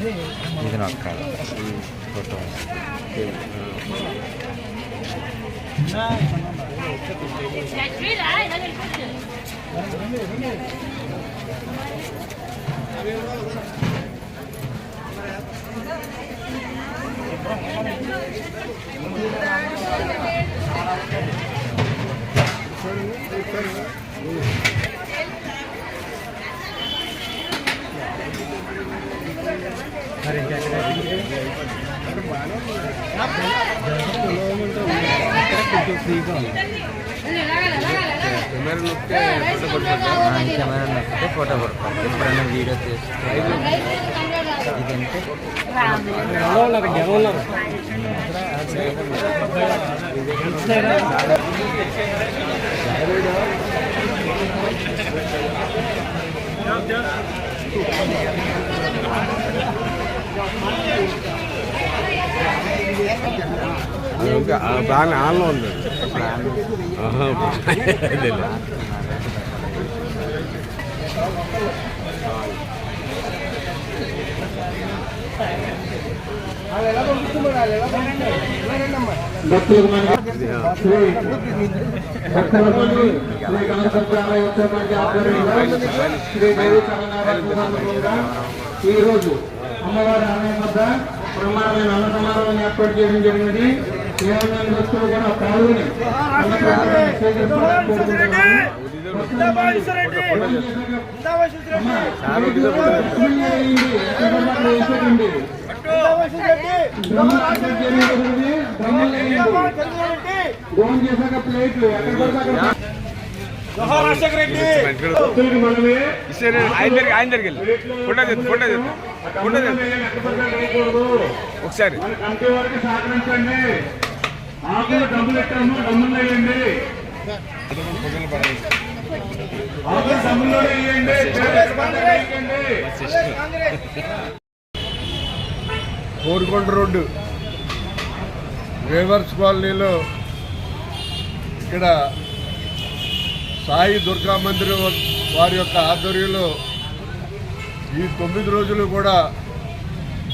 నాకు కాదు ఫోటో మరి ఇంకెక్కడ కొంచెం ఫ్రీగా ఉంది కెమెరా నొక్కితే ఫోటో పడుతుంది ఎప్పుడైనా వీడియో చేస్తే ఇదంటే బాగా ఆన్లో ఉంది. భక్తులకు మనకి శ్రీ శ్రీ ఆధ్వర్యంలో శ్రీ దేవి ఈ రోజు అమ్మవారి ఆలయం వద్ద బ్రహ్మాండమైన అన్న సమారోహాన్ని ఏర్పాటు చేయడం జరిగినది. కేవలం భక్తులు కూడా పాల్గొని జరిగింది. భోజనం చేశాక ప్లేట్ ఎక్కడ పడితే అక్కడ భక్తులకి మనమే ఇస్తే ఆయన దగ్గర ఆయన దగ్గరికి ఫోటో ఫోటో ఒకసారి. డబ్బులు ఎట్టాము డబ్బులు వేయండి. కోరుకొండ రోడ్డు. వేవర్స్ కాలనీలో ఇక్కడ సాయి దుర్గా మందిరం వారి యొక్క ఆధ్వర్యంలో ఈ తొమ్మిది రోజులు కూడా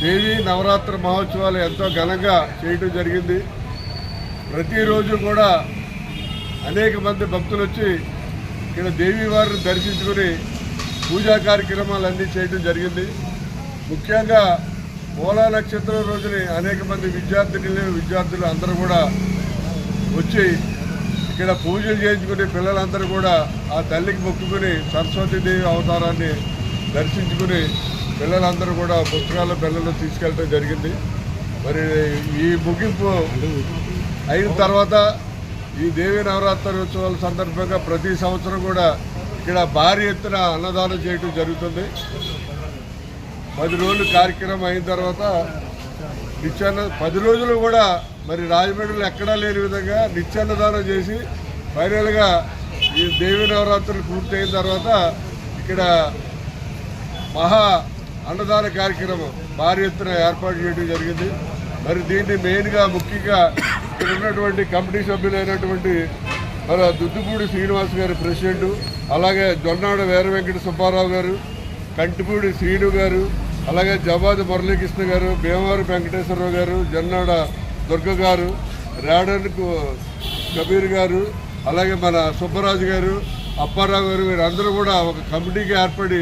దేవి నవరాత్ర మహోత్సవాలు ఎంతో ఘనంగా చేయటం జరిగింది. ప్రతిరోజు కూడా అనేక మంది భక్తులు వచ్చి ఇక్కడ దేవి వారిని దర్శించుకుని పూజా కార్యక్రమాలు అన్నీ చేయడం జరిగింది. ముఖ్యంగా పోలా నక్షత్రం రోజుని అనేక మంది విద్యార్థినులు విద్యార్థులు అందరూ కూడా వచ్చి ఇక్కడ పూజలు చేయించుకుని పిల్లలందరూ కూడా ఆ తల్లికి మొక్కుకుని సరస్వతీదేవి అవతారాన్ని దర్శించుకుని పిల్లలందరూ కూడా పుస్తకాల పిల్లలు తీసుకెళ్ళడం జరిగింది. మరి ఈ ముగింపు అయిన తర్వాత ఈ దేవి నవరాత్రి ఉత్సవాల సందర్భంగా ప్రతి సంవత్సరం కూడా ఇక్కడ భారీ ఎత్తున అన్నదానం చేయడం జరుగుతుంది. పది రోజులు కార్యక్రమం అయిన తర్వాత నిత్యాన్న పది రోజులు కూడా మరి రాజమండ్రిలో ఎక్కడా లేని విధంగా నిత్యాన్నదానం చేసి ఫైనల్గా ఈ దేవి నవరాత్రులు పూర్తయిన తర్వాత ఇక్కడ మహా అన్నదాన కార్యక్రమం భారీ ఎత్తున ఏర్పాటు చేయడం జరిగింది. మరి దీన్ని మెయిన్గా ముఖ్యంగా ఇక్కడ ఉన్నటువంటి కమిటీ సభ్యులైనటువంటి మన దుద్దుపూడి శ్రీనివాస్ గారు ప్రెసిడెంట్ అలాగే జొన్నాడ వీర వెంకట సుబ్బారావు గారు కంటిపూడి శ్రీను గారు అలాగే జవాద్ మురళీకృష్ణ గారు భీమవరం వెంకటేశ్వరరావు గారు జొన్నాడ దుర్గ గారు రాడన్ కు- కబీర్ గారు అలాగే మన సుబ్బరాజు గారు అప్పారావు గారు వీరందరూ కూడా ఒక కమిటీకి ఏర్పడి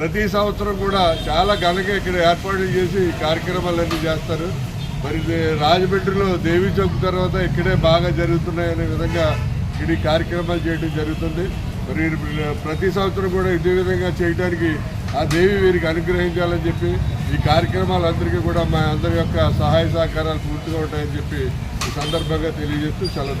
ప్రతి సంవత్సరం కూడా చాలా ఘనంగా ఇక్కడ ఏర్పాట్లు చేసి కార్యక్రమాలన్నీ చేస్తారు. మరి ఇది రాజమండ్రిలో దేవి చౌక్ తర్వాత ఇక్కడే బాగా జరుగుతున్నాయనే విధంగా ఇక్కడ ఈ కార్యక్రమాలు చేయడం జరుగుతుంది. మరి ప్రతి సంవత్సరం కూడా ఇదే విధంగా చేయడానికి ఆ దేవి వీరికి అనుగ్రహించాలని చెప్పి ఈ కార్యక్రమాలందరికీ కూడా మా అందరి యొక్క సహాయ సహకారాలు పూర్తిగా ఉంటాయని చెప్పి ఈ సందర్భంగా తెలియజేస్తూ సెలవు